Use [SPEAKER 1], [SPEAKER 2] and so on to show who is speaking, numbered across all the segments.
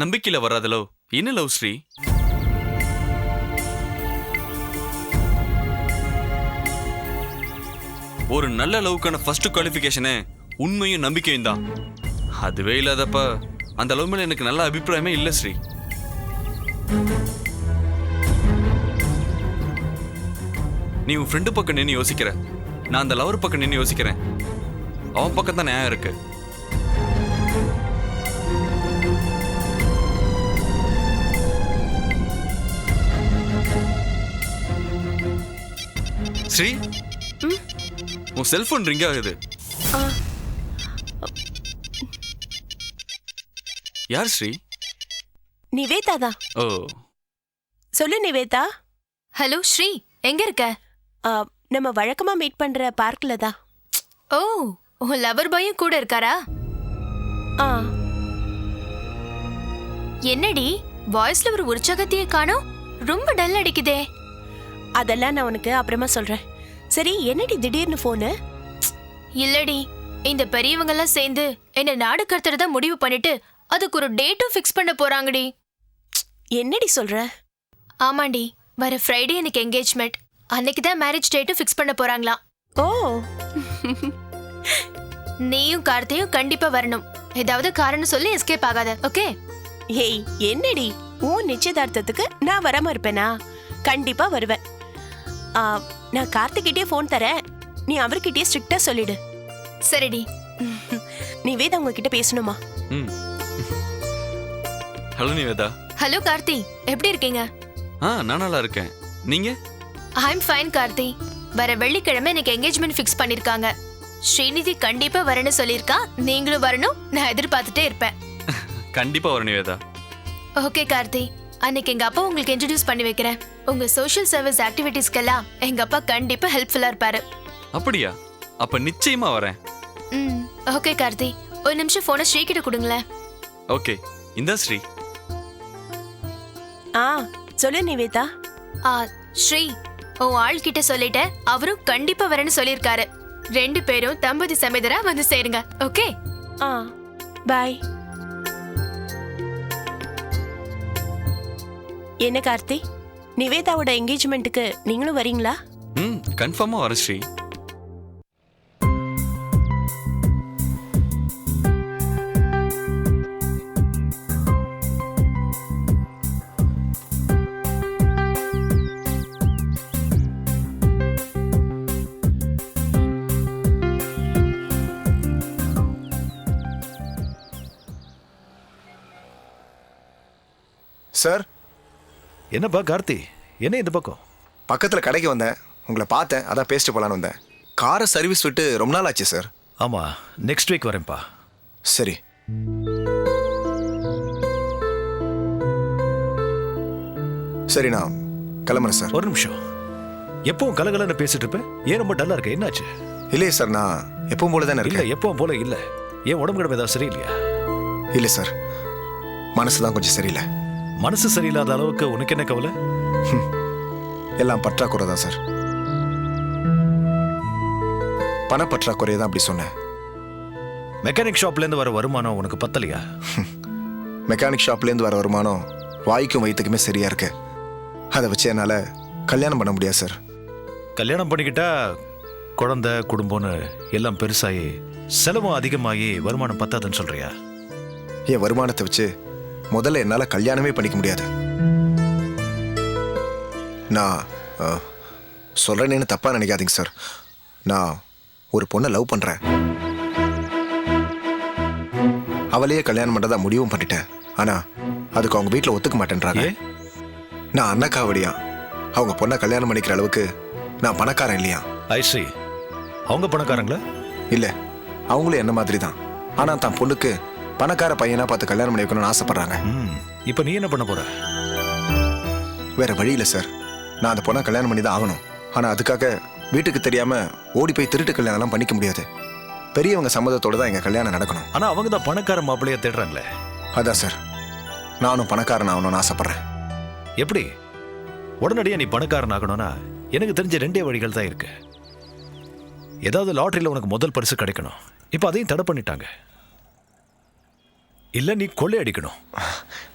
[SPEAKER 1] நம்பிக்கையில் வராத லவ். என்ன லவ் ஸ்ரீ? ஒரு நல்ல லவ்க்கான ஃபர்ஸ்ட் குவாலிஃபிகேஷனு உண்மையும் நம்பிக்கையும் தான். அதுவே இல்லாதப்ப அந்த லவ் மேல எனக்கு நல்ல அபிப்பிராயமே இல்லை ஸ்ரீ. நீ உன் ஃப்ரெண்டு பக்கம் நின்று யோசிக்கிற. நான் அந்த லவர் பக்கம் நின்று யோசிக்கிறேன். அவன் பக்கம் தான் நியாயம் இருக்குது ஸ்ரீ உன் செல்போன் ரிங் ஆகுது.
[SPEAKER 2] ஆ,
[SPEAKER 1] யார் ஸ்ரீ?
[SPEAKER 2] நிவேதா தான்
[SPEAKER 1] ஓ.
[SPEAKER 2] சொல்லு நிவேதா.
[SPEAKER 3] ஹலோ ஸ்ரீ. எங்க இருக்க?
[SPEAKER 2] நம்ம வழக்கமா மீட் பண்ற பார்க்ல தான்.
[SPEAKER 3] ஓ உன் லவர் பாயும் கூட இருக்காரா?
[SPEAKER 2] ஆ.
[SPEAKER 3] என்னடி வாய்ஸ்ல ஒரு உற்சாகத்தையே காணோம்? ரொம்ப டல் அடிக்குதே.
[SPEAKER 2] அதெல்லாம் நான் உனக்கு அப்புறமா சொல்றேன். சரி என்னடி திடீர்னு ஃபோனு
[SPEAKER 3] இல்லடி இந்த பெரியவங்க எல்லாம் சேர்ந்து என்ன நாடு கடத்துறதா முடிவு பண்ணிட்டு அதுக்கு ஒரு டேட்டும் ஃபிக்ஸ் பண்ண போறாங்கடி.
[SPEAKER 2] என்னடி சொல்ற?
[SPEAKER 3] ஆமாண்டி வர ஃப்ரைடே எனக்கு என்கேஜ்மெண்ட் அன்னைக்கு தான் மேரேஜ் டேட்டும் ஃபிக்ஸ் பண்ண போறாங்களாம்
[SPEAKER 2] ஓ.
[SPEAKER 3] நீயும் கார்த்தியும் கண்டிப்பா வரணும். ஏதாவது காரணம் சொல்லி எஸ்கேப் ஆகாத ஓகே
[SPEAKER 2] ஏய் என்னடி? உன் நிச்சயதார்த்தத்துக்கு நான் வராம இருப்பேனா? கண்டிப்பா வருவேன். நான் கார்த்திகிட்டே ஃபோன் தரேன். நீ அவர்கிட்டயே ஸ்ட்ரிக்டா சொல்லிடு.
[SPEAKER 3] சரிடி.
[SPEAKER 2] நிவேதா உங்ககிட்ட பேசணுமா?
[SPEAKER 1] Hello Nivetha
[SPEAKER 3] hello Karthi. எப்படி இருக்கீங்க?
[SPEAKER 1] ஆ நான் நல்லா இருக்கேன். நீங்க?
[SPEAKER 3] I'm fine Karthi. வர வெள்ளிக்கிழமை எனக்கு என்கேஜ்மெண்ட் ஃபிக்ஸ் பண்ணிருக்காங்க. ஸ்ரீநிதி கண்டிப்பா வரேன்னு சொல்லியிருக்கா. நீங்களும் வரணும். நான் எதிர்பார்த்துட்டே இருப்பேன்.
[SPEAKER 1] கண்டிப்பா வரும் நிவேதா
[SPEAKER 3] ஓகே கார்த்தி. அன்னைக்கு எங்க அப்பா உங்களுக்கு இன்ட்ரடியூஸ் பண்ணி வைக்கிறேன். உங்க சோஷியல் சர்வீஸ் ஆக்டிவிட்டீஸ்க்கெல்லாம் எங்க அப்பா கண்டிப்பா ஹெல்ப்ஃபுல்லா இருப்பாரு.
[SPEAKER 1] அப்படியா? அப்ப நிச்சயமா வரேன்.
[SPEAKER 3] ம் ஓகே கார்த்தி. ஒரு நிமிஷம் போனை ஸ்ரீகிட்ட கொடுங்களேன்.
[SPEAKER 1] ஓகே இந்த ஸ்ரீ.
[SPEAKER 2] ஆ சொல்லு நிவேதா.
[SPEAKER 3] ஆ ஸ்ரீ உன் ஆள் கிட்ட சொல்லிட்டேன் அவரும் கண்டிப்பா வரேன்னு சொல்லியிருக்காரு. ரெண்டு பேரும் தம்பதி சமேதரா வந்து சேருங்க ஓகே
[SPEAKER 2] ஆ பாய் என்ன கார்த்தி? நிவேதாவோட என்கேஜ்மெண்ட்டுக்கு நீங்களும் வரீங்களா?
[SPEAKER 1] ம் கன்ஃபார்மா வரேன் ஸ்ரீ.
[SPEAKER 4] சார்
[SPEAKER 5] என்னப்பா கார்த்தி? என்ன இந்த பக்கம்?
[SPEAKER 4] பக்கத்தில் கடைக்கு வந்தேன். உங்களை பார்த்தேன். அதான் பேசிட்டு போலான்னு வந்தேன். காரை சர்வீஸ் விட்டு ரொம்ப நாள் ஆச்சு சார்
[SPEAKER 5] ஆமா நெக்ஸ்ட் வீக் வரேன்ப்பா.
[SPEAKER 4] சரி. சரி நான் கிளம்புறேன் சார்
[SPEAKER 5] ஒரு நிமிஷம். எப்பவும் கலகலன்னு பேசிட்டு இருப்பேன் ஏன் ரொம்ப டல்லா இருக்க? என்னாச்சு?
[SPEAKER 4] இல்லையே சார் நான் எப்பவும் போல தானே
[SPEAKER 5] இல்ல
[SPEAKER 4] இருக்கேன்
[SPEAKER 5] எப்பவும் போல இல்ல. ஏன் உடம்பு கிடமை ஏதாவது சரியில்லையா?
[SPEAKER 4] இல்லை சார் மனசு தான் கொஞ்சம் சரியில்லை.
[SPEAKER 5] மனசு சரியில்லாத அளவுக்கு உனக்கு என்ன கவலை?
[SPEAKER 4] எல்லாம் பற்றாக்குறை தான் சார். பணப்பற்றாக்குறையை தான் அப்படி சொன்னேன்.
[SPEAKER 5] மெக்கானிக் ஷாப்ல இருந்து வர வருமானம் உனக்கு பத்தலையா?
[SPEAKER 4] மெக்கானிக் ஷாப்லேருந்து வர வருமானம் வாய்க்கும் வயிற்றுக்குமே சரியா இருக்கு. அதை வச்சு என்னால் கல்யாணம் பண்ண முடியாது சார்.
[SPEAKER 5] கல்யாணம் பண்ணிக்கிட்டா குழந்தை குடும்பம்னு எல்லாம் பெருசாகி செலவும் அதிகமாகி வருமானம் பத்தாதுன்னு சொல்றியா?
[SPEAKER 4] என் வருமானத்தை வச்சு முதல்ல என்னால் கல்யாணமே பண்ணிக்க முடியாது. நான் அஹ், சொல்றேனேன்னு தப்பாக நினைக்காதீங்க சார். நான் ஒரு பொண்ணை லவ் பண்ணுறேன் அவளையே கல்யாணம் பண்ணுறதா முடிவும் பண்ணிட்டேன். ஆனால் அதுக்கு அவங்க வீட்டில் ஒத்துக்க மாட்டேன்றாங்க. நான் அண்ணக்காவடியா அவங்க பொண்ணை கல்யாணம் பண்ணிக்கிற அளவுக்கு நான் பணக்காரன் இல்லையா?
[SPEAKER 5] ஐஸ்ரீ அவங்க பணக்காரங்களா?
[SPEAKER 4] இல்லை அவங்களும் என்ன மாதிரி தான் ஆனால் தான் பொண்ணுக்கு பணக்கார பையனா பார்த்து கல்யாணம் பண்ணி வைக்கணும்னு ஆசைப்படுறாங்க
[SPEAKER 5] இப்போ நீ என்ன பண்ண போற?
[SPEAKER 4] வேற வழி இல்லை சார். நான் அந்த பொண்ணை கல்யாணம் பண்ணி தான் ஆகணும். ஆனால் அதுக்காக வீட்டுக்கு தெரியாம ஓடி போய் திருட்டு கல்யாணம்லாம் பண்ணிக்க முடியாது. பெரியவங்க சம்மதத்தோட தான் எங்கள் கல்யாணம் நடக்கணும்.
[SPEAKER 5] ஆனா அவங்க தான் பணக்கார மாப்பிள்ளைய தேடுறாங்களே.
[SPEAKER 4] அதான் சார். நானும் பணக்காரன் ஆகணும்னு ஆசைப்படுறேன்.
[SPEAKER 5] எப்படி? உடனடியா நீ பணக்காரன் ஆகணும்னா எனக்கு தெரிஞ்ச ரெண்டே வழிகள் தான் இருக்கு. ஏதாவது லாட்டரியில் உனக்கு முதல் பரிசு கிடைக்கணும். இப்போ அதையும் தடை பண்ணிட்டாங்க. இல்ல நீ கொள்ளையடிக்கணும்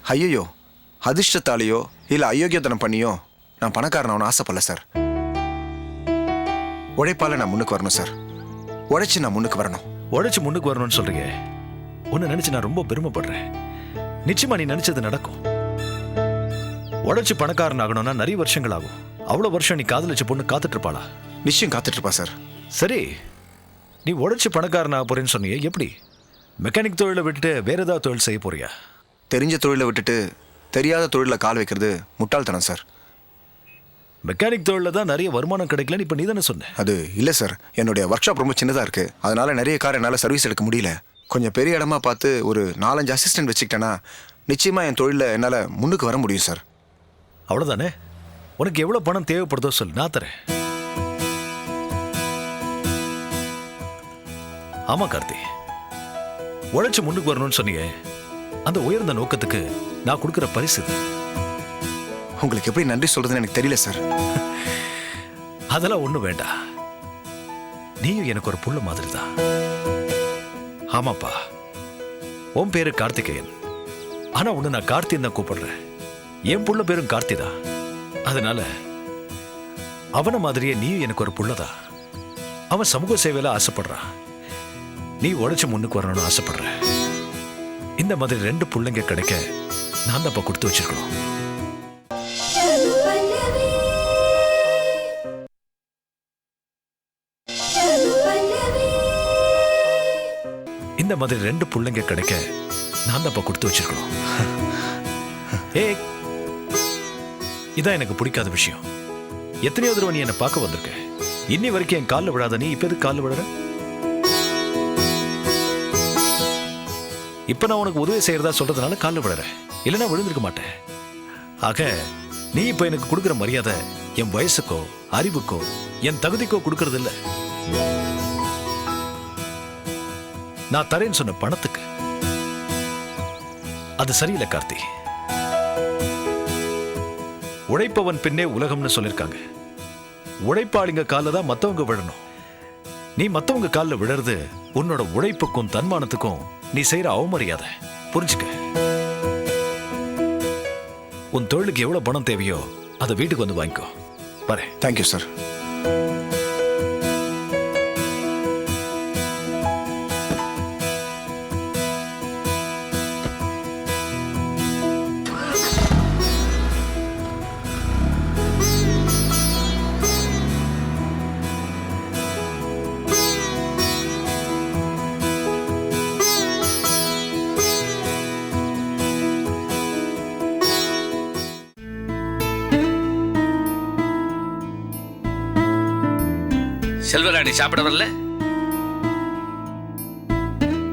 [SPEAKER 4] ஐயோ அதிர்ஷ்டத்தாலேயோ இல்லை அயோக்கியத்தனம் பண்ணியோ நான் பணக்காரன் அவனை ஆசைப்படல சார். உழைப்பால நான் முன்னுக்கு வரணும் சார். உழைச்சு நான் முன்னுக்கு வரணும்.
[SPEAKER 5] உழைச்சு முன்னுக்கு வரணும்னு சொல்றீங்க. உன்னை நினைச்சு நான் ரொம்ப பெருமைப்படுறேன். நிச்சயமா நீ நினைச்சது நடக்கும். உழைச்சு பணக்காரன் ஆகணும்னா நிறைய வருஷங்கள் ஆகும். அவ்வளவு வருஷம் நீ காதலிச்ச பொண்ணு காத்துட்டு இருப்பாளா?
[SPEAKER 4] நிச்சயம் காத்துட்டு இருப்பா சார்.
[SPEAKER 5] சரி. நீ உழைச்சு பணக்காரன் ஆக போறேன்னு சொன்னியே எப்படி? மெக்கானிக் தொழிலை விட்டுட்டு வேற ஏதாவது தொழில் செய்ய போறியா?
[SPEAKER 4] தெரிஞ்ச தொழிலை விட்டுட்டு தெரியாத தொழிலில் கால் வைக்கிறது முட்டாள்தனம் சார்.
[SPEAKER 5] மெக்கானிக் தொழிலில் தான் நிறைய வருமானம் கிடைக்கலன்னு இப்போ நீ தானே சொன்ன.
[SPEAKER 4] அது இல்லை சார். என்னுடைய ஒர்க் ஷாப் ரொம்ப சின்னதாக இருக்குது அதனால நிறைய கார் என்னால் சர்வீஸ் எடுக்க முடியல. கொஞ்சம் பெரிய இடமா பார்த்து ஒரு நாலஞ்சு அசிஸ்டன்ட் வச்சுக்கிட்டேன்னா நிச்சயமாக என் தொழிலில் என்னால் முன்னுக்கு வர முடியும் சார்.
[SPEAKER 5] அவ்வளோதானே உனக்கு எவ்வளோ பணம் தேவைப்படுதோ சொல்லு நான் தரேன். ஆமா கார்த்தி. உழைச்சு முன்னுக்கு வரணும்னு சொன்னீங்க அந்த உயர்ந்த நோக்கத்துக்கு நான் கொடுக்குற பரிசு.
[SPEAKER 4] உங்களுக்கு எப்படி நன்றி சொல்கிறதுன்னு எனக்கு தெரியல சார்.
[SPEAKER 5] அதெல்லாம் ஒண்ணும் வேண்டாம் நீயும் எனக்கு ஒரு புள்ள மாதிரி தான் ஆமாப்பா. உன் பேரு கார்த்திகேயன். ஆனா உன்னை நான் கார்த்தின்னு தான் கூப்பிடுறேன். என் புள்ள பேரும் கார்த்தி தான். அதனால அவன மாதிரியே நீயும் எனக்கு ஒரு புள்ளதான். அவன் சமூக சேவையில ஆசைப்படுறான். நீ உழைச்சு முன்னுக்கு வரணும்னு ஆசைப்படுற. இந்த மாதிரி ரெண்டு புள்ளைங்க கிடைக்க நான் தான் கொடுத்து வச்சிருக்கணும். இந்த மாதிரி ரெண்டு புள்ளைங்க கிடைக்க நான் தான் கொடுத்து வச்சிருக்கணும். ஏ இதான் எனக்கு பிடிக்காத விஷயம். எத்தனையோ தடவை நீ என்னை பார்க்க வந்திருக்க? இன்னி வரைக்கும் என் காலில் விழாத நீ இப்போ எதுக்கு காலில் விழுற? இப்ப நான் உனக்கு உதவி செய்யறதா சொல்றதுனால காலில் விழுற இல்லைன்னா விழுந்திருக்க மாட்டேன். ஆக நீ இப்போ எனக்கு கொடுக்குற மரியாதை என் வயசுக்கோ அறிவுக்கோ என் தகுதிக்கோ கொடுக்கறது இல்ல நான் தரேன்னு சொன்ன பணத்துக்கு. அது சரியில்லை கார்த்தி. உழைப்பவன் பின்னே உலகம்னு சொல்லிருக்காங்க. உழைப்பாளிங்க காலில் தான் மத்தவங்க விழணும். நீ மத்தவங்க காலில் விழறது உன்னோட உழைப்புக்கும் தன்மானத்துக்கும் நீ செய்யற அவமரியாதை. புரிஞ்சுக்க. உன் தொழிலுக்கு எவ்வளவு பணம் தேவையோ அதை வீட்டுக்கு வந்து வாங்கிக்கோ. பாரு
[SPEAKER 4] தேங்க்யூ சார்
[SPEAKER 6] செல்வராணி சாப்பிட வரல?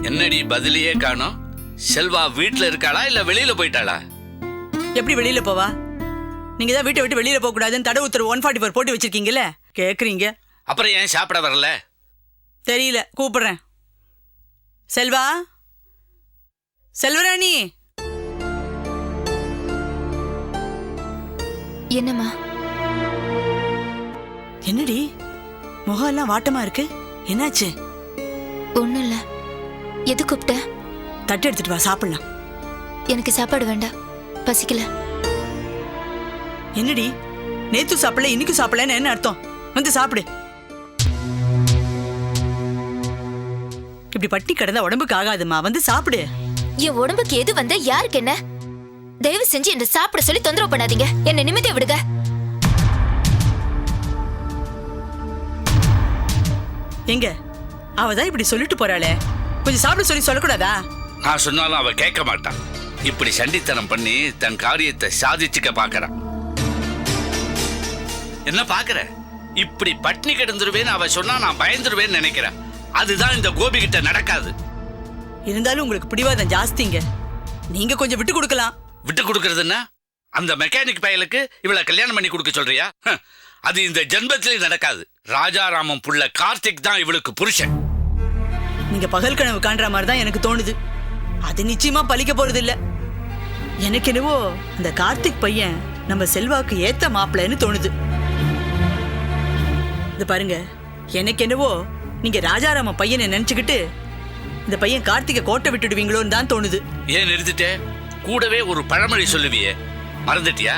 [SPEAKER 6] என்னடி பதிலையே காணோம்? செல்வா வீட்ல இருக்காளா இல்ல வெளியில போயிட்டாளா?
[SPEAKER 7] எப்படி வெளியில போவா? நீங்க தான் வீட்டை விட்டு வெளியில போக கூடாதுன்னு தடை உத்தரவு ஒன் ஃபார்ட்டி ஃபோர் போட்டு வச்சிருக்கீங்கல்ல? கேக்குறீங்க.
[SPEAKER 6] அப்புறம் ஏன் சாப்பிட வரல?
[SPEAKER 7] தெரியல கூப்பிடுறேன். செல்வா? செல்வராணி?
[SPEAKER 3] என்னம்மா?
[SPEAKER 7] என்னடி? முகம் எல்லாம் வாட்டமா இருக்கு? என்னாச்சு?
[SPEAKER 3] ஒண்ணும் இல்ல எது கூப்பிட்ட
[SPEAKER 7] தட்டு எடுத்துட்டு வா சாப்பிடலாம்.
[SPEAKER 3] எனக்கு சாப்பாடு வேண்டாம். பசிக்கல.
[SPEAKER 7] என்னடி? நேத்து சாப்பிடல இன்னைக்கு சாப்பிடலன்னு என்ன அர்த்தம்? வந்து சாப்பிடு. இப்படி பட்டி கிடந்தா உடம்புக்கு ஆகாதும்மா வந்து சாப்பிடு.
[SPEAKER 3] என் உடம்புக்கு எது வந்தா யாருக்கு என்ன? தயவு செஞ்சு என்ன சாப்பிட சொல்லி தொந்தரவு பண்ணாதீங்க. என்ன நிம்மதியா விடுங்க.
[SPEAKER 7] எங்க? அவ தான் இப்படி சொல்லிட்டு போறாளே. கொஞ்சம் சாப்பிட சொல்லி சொல்லக்கூடாதா?
[SPEAKER 6] நான் சொன்னாலும் அவ கேட்க மாட்டான் இப்படி சண்டித்தனம் பண்ணி தன் காரியத்தை சாதிச்சுக்க பாக்குறான் என்ன பாக்குற? இப்படி பட்னி கிடந்துருவேன்னு அவ சொன்னா நான் பயந்துருவேன்னு நினைக்கிறேன். அதுதான் இந்த கோபி கிட்ட நடக்காது.
[SPEAKER 7] இருந்தாலும் உங்களுக்கு பிடிவாதம் ஜாஸ்திங்க. நீங்க கொஞ்சம் விட்டு கொடுக்கலாம்.
[SPEAKER 6] விட்டு கொடுக்கறதுன்னா அந்த மெக்கானிக் பயலுக்கு இவளை கல்யாணம் பண்ணி கொடுக்க சொல்றியா? அது இந்த ஜென்மத்திலே நடக்காது. ராஜாராமன் புள்ள கார்த்திக் தான் இவளுக்கு புருஷன்.
[SPEAKER 7] நீங்க பகல் கனவு காண்ற மாதிரி தான் எனக்கு தோணுது. அது நிச்சயமா பலிக்க போறது இல்ல எனக்கு என்னவோ அந்த கார்த்திக் பையன் நம்ம செல்வாக்கு ஏத்த மாப்பிள்ளைன்னு தோணுது. இது பாருங்க. எனக்கு என்னவோ நீங்க ராஜாராம பையனை நினைச்சுக்கிட்டு இந்த பையன் கார்த்திகை கோட்டை விட்டுடுவீங்களோன்னு தான் தோணுது.
[SPEAKER 6] ஏன் நிறுத்திட்டே? கூடவே ஒரு பழமொழி சொல்லுவியே. மறந்துட்டியா?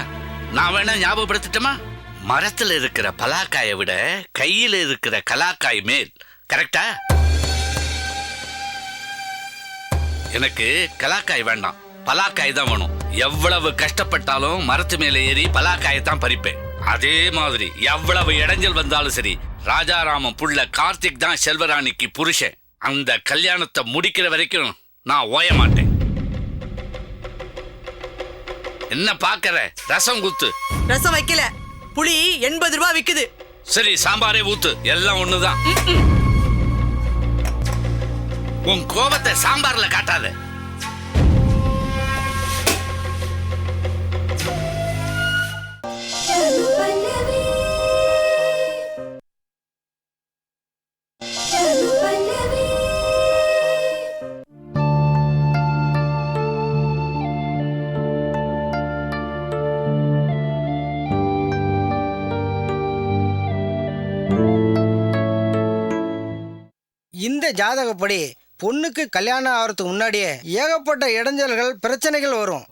[SPEAKER 6] நான் வேணா ஞாபகப்படுத்திட்டமா? மரத்தில் இருக்கிற பலாக்காயை விட கையில் இருக்கிற கலாக்காய் மேல். கரெக்டா எனக்கு கலாக்காய் வேண்டாம். பலாக்காய் தான் வேணும். எவ்வளவு கஷ்டப்பட்டாலும் மரத்து மேல ஏறி பலாக்காயை தான் பறிப்பேன். அதே மாதிரி எவ்வளவு இடைஞ்சல் வந்தாலும் சரி ராஜாராமன் புள்ள கார்த்திக் தான் செல்வராணிக்கு புருஷன். அந்த கல்யாணத்தை முடிக்கிற வரைக்கும் நான் ஓய மாட்டேன். என்ன பாக்கற ரசம் குத்து.
[SPEAKER 7] ரசம் வைக்கல. புளி எண்பது ரூபாய் விக்குது.
[SPEAKER 6] சரி சாம்பாரே ஊத்து. எல்லாம் ஒண்ணுதான். உன் கோபத்தை சாம்பார்ல காட்டாத.
[SPEAKER 8] இந்த ஜாதகப்படி பொண்ணுக்கு கல்யாணம் ஆகிறதுக்கு முன்னாடியே ஏகப்பட்ட இடைஞ்சல்கள் பிரச்சனைகள் வரும்.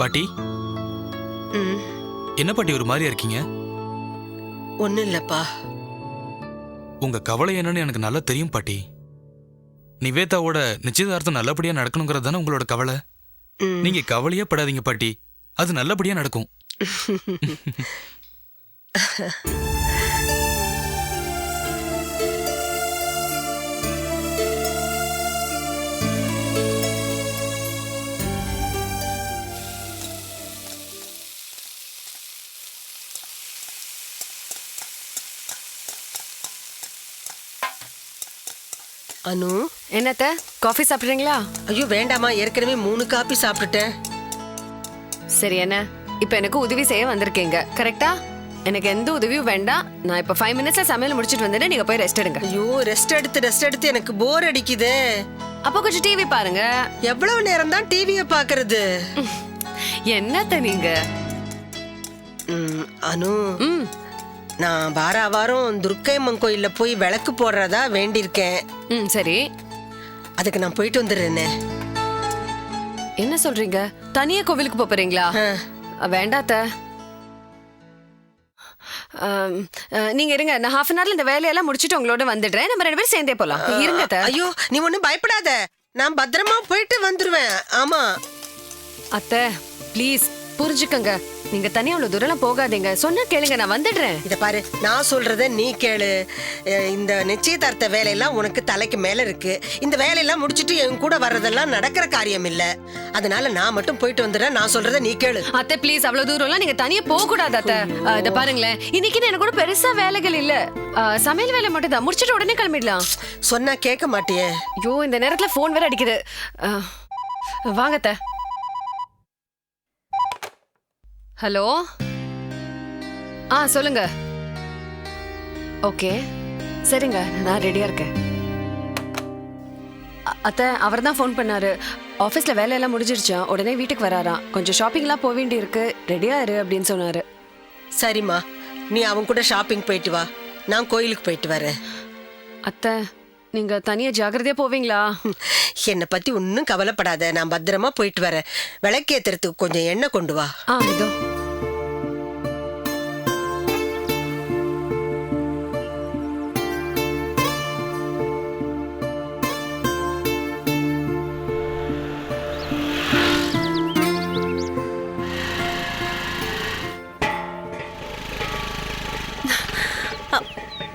[SPEAKER 9] பாட்டி? என்ன பாட்டி ஒரு மாதிரியா இருக்கீங்க?
[SPEAKER 10] ஒன்றும் இல்லைப்பா.
[SPEAKER 9] உங்க கவலை என்னன்னு எனக்கு நல்லா தெரியும் பாட்டி. நிவேதாவோட நிச்சயதார்த்தம் நல்லபடியா நடக்கணுங்கிறது தானே உங்களோட கவலை. நீங்க கவலையே படாதீங்க பாட்டி. அது நல்லபடியா நடக்கும்.
[SPEAKER 10] அனு?
[SPEAKER 11] என்னத்த காஃபி சாப்பிட்றீங்களா?
[SPEAKER 10] ஐயோ வேண்டாமா ஏற்கனவே மூணு காப்பி சாப்பிட்டுட்டேன்.
[SPEAKER 11] சரி என்ன? இப்போ எனக்கு உதவி செய்ய வந்திருக்கீங்க. கரெக்டா எனக்கு எந்த உதவியும் வேண்டாம். நான் இப்போ ஃபைவ் மினிட்ஸ்ல சமையல் முடிச்சிட்டு வந்துட்டு நீங்க போய் ரெஸ்ட் எடுங்க.
[SPEAKER 10] ஐயோ ரெஸ்ட் எடுத்து ரெஸ்ட் எடுத்து எனக்கு போர் அடிக்குதே.
[SPEAKER 11] அப்போ கொஞ்சம் டிவி பாருங்க.
[SPEAKER 10] எவ்வளவு நேரம் தான் டிவியை பார்க்கறது
[SPEAKER 11] என்னத்த நீங்க?
[SPEAKER 10] அனு. நான் வார வாரம் துர்க்கைம்மன் கோயில்ல போய் விளக்கு போடுறதா வேண்டியிருக்கேன்.
[SPEAKER 11] ம் சரி.
[SPEAKER 10] அதுக்கு நான் போயிட்டு வந்துடுறேனே.
[SPEAKER 11] என்ன சொல்றீங்க? தனியா கோவிலுக்கு போப் போறீங்களா. வேண்டாத்த நீங்க இருங்க. நான் ஹாஃப் அன் ஹவர்ல இந்த வேலையெல்லாம் முடிச்சிட்டு உங்களோட வந்துடுறேன். நம்ம ரெண்டு பேரும் சேர்ந்தே போலாம். இருங்க அத்தை.
[SPEAKER 10] ஐயோ நீ ஒன்றும் பயப்படாத. நான் பத்திரமா போயிட்டு வந்துருவேன். ஆமா.
[SPEAKER 11] அத்தை ப்ளீஸ் புரிஞ்சுக்கங்க. நீங்க தனியா அவ்வளவு தூரம் போகாதீங்க. சொன்னா கேளுங்க நான் வந்துடுறேன்.
[SPEAKER 10] இத பாரு நான் சொல்றத நீ கேளு. இந்த நிச்சயதார்த்த வேலையெல்லாம் உனக்கு தலைக்கு மேல இருக்கு. இந்த வேலையெல்லாம் முடிச்சிட்டு என் கூட வர்றதெல்லாம் நடக்கிற காரியம் இல்ல. அதனால நான் மட்டும் போயிட்டு வந்துடுறேன். நான் சொல்றத நீ கேளு.
[SPEAKER 11] அத்தை ப்ளீஸ் அவ்வளவு தூரம்லாம் நீங்க தனியா போக கூடாது அத்தை. அஹ், இத பாருங்களேன் இன்னைக்கு எனக்கு கூட பெருசா வேலைகள் இல்ல. அஹ், சமையல் வேலை மட்டும் தான். முடிச்சிட்டு உடனே கிளம்பிடலாம்.
[SPEAKER 10] சொன்னா கேட்க மாட்டியே.
[SPEAKER 11] ஐயோ இந்த நேரத்துல ஃபோன் வேற அடிக்குது. அஹ், வாங்க அத்தை. ஹலோ? ஆ சொல்லுங்க. ஓகே. சரிங்க நான் ரெடியா இருக்கேன். அத்தை அவர் தான் ஃபோன் பண்ணாரு. ஆஃபீஸில் வேலையெல்லாம் முடிஞ்சிருச்சான் உடனே வீட்டுக்கு வராராம். கொஞ்சம் ஷாப்பிங்லாம் போக வேண்டி இருக்கு ரெடியா இரு அப்படின்னு சொன்னாரு.
[SPEAKER 10] சரிம்மா. நீ அவன் கூட ஷாப்பிங் போயிட்டு வா. நான் கோயிலுக்கு போயிட்டு வரேன்.
[SPEAKER 11] அத்தை நீங்க தனியா ஜாக்கிரதையா போவீங்களா?
[SPEAKER 10] என்னை பத்தி ஒன்றும் கவலைப்படாத. நான் பத்திரமா போயிட்டு வரேன். விளக்கேத்துறதுக்கு கொஞ்சம் எண்ணெய் கொண்டு வா.
[SPEAKER 11] ஆ இதோ.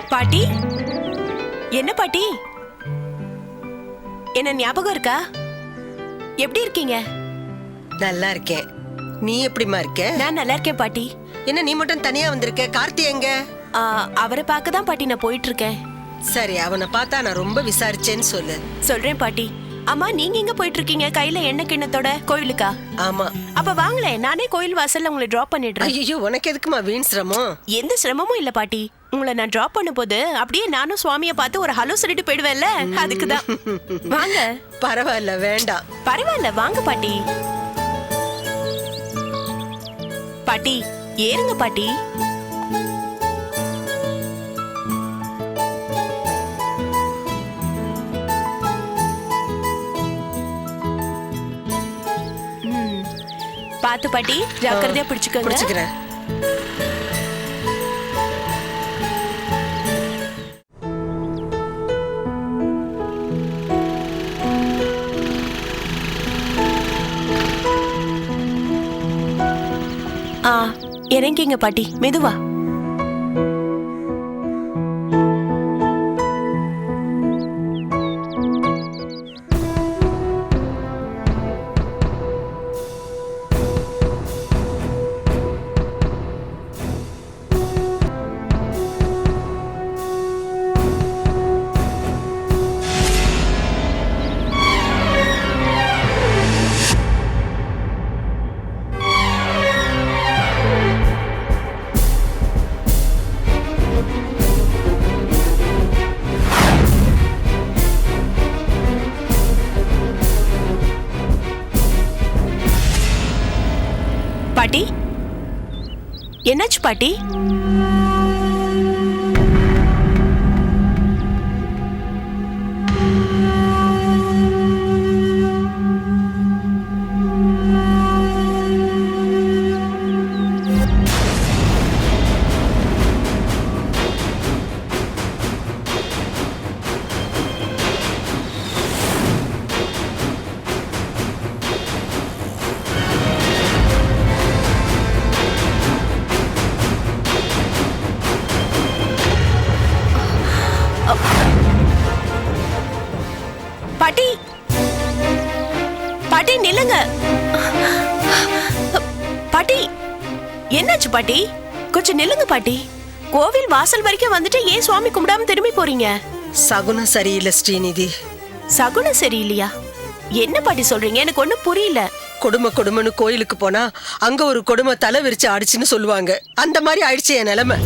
[SPEAKER 2] பாட்டி? என்ன பாட்டி? என்ன ஞாபகம் இருக்கா? எப்படி இருக்கீங்க?
[SPEAKER 10] நல்லா இருக்கேன். நீ எப்படிம்மா இருக்க?
[SPEAKER 2] நான் நல்லா இருக்கேன் பாட்டி.
[SPEAKER 10] என்ன நீ மட்டும் தனியா வந்திருக்க? கார்த்தி எங்க?
[SPEAKER 2] அவரை பார்க்க தான் பாட்டி நான் போயிட்டு இருக்கேன்
[SPEAKER 10] சரி அவனை பார்த்தா நான் ரொம்ப விசாரிச்சேன்னு சொல்லு.
[SPEAKER 2] சொல்றேன் பாட்டி. அம்மா நீங்க எங்க போயிட்டு இருக்கீங்க கையில எண்ணெய் கிண்ணத்தோட கோயிலுக்கா?
[SPEAKER 10] ஆமா.
[SPEAKER 2] அப்ப வாங்களேன் நானே கோயில் வாசல்ல உங்களை டிராப் பண்ணிடுறேன்.
[SPEAKER 10] ஐயோ உனக்கு எதுக்குமா வீண் சிரமம்?
[SPEAKER 2] எந்த சிரமமும் இல்ல பாட்டி. உங்களை நான் டிராப் பண்ணும்போது அப்படியே நானும் சுவாமியை பார்த்து ஒரு ஹலோ சொல்லிட்டு போயிடுவேன்ல? அதுக்கு தான் வாங்க.
[SPEAKER 10] பரவாயில்ல வேண்டாம்.
[SPEAKER 2] பரவாயில்ல வாங்க பாட்டி. பாட்டி ஏறுங்க பாட்டி. ம். பாத்து பாட்டி ஜாக்கிரதையா பிடிச்சுக்கோங்க.
[SPEAKER 10] பிடிச்சுக்கிறேன்.
[SPEAKER 2] இறங்கிங்க பாட்டி. மெதுவா. என்னாச்சு பாட்டி? பாட்டி நில்லுங்க. பாட்டி என்னாச்சு பாட்டி? கொஞ்சம் நில்லுங்க பாட்டி. கோவில் வாசல் வரைக்கும் வந்துட்டு ஏன் சுவாமி கும்பிடாம திரும்பி போறீங்க?
[SPEAKER 10] சகுனம் சரியில்லை ஸ்ரீநிதி.
[SPEAKER 2] சகுனம் சரியில்லையா? என்ன பாட்டி சொல்றீங்க? எனக்கு ஒண்ணும் புரியல.
[SPEAKER 10] கொடுமை கொடுமைன்னு கோயிலுக்கு போனா அங்க ஒரு கொடுமை தலை விரிச்சு ஆடிச்சுன்னு சொல்லுவாங்க. அந்த மாதிரி ஆயிடுச்சு என் நிலைமை.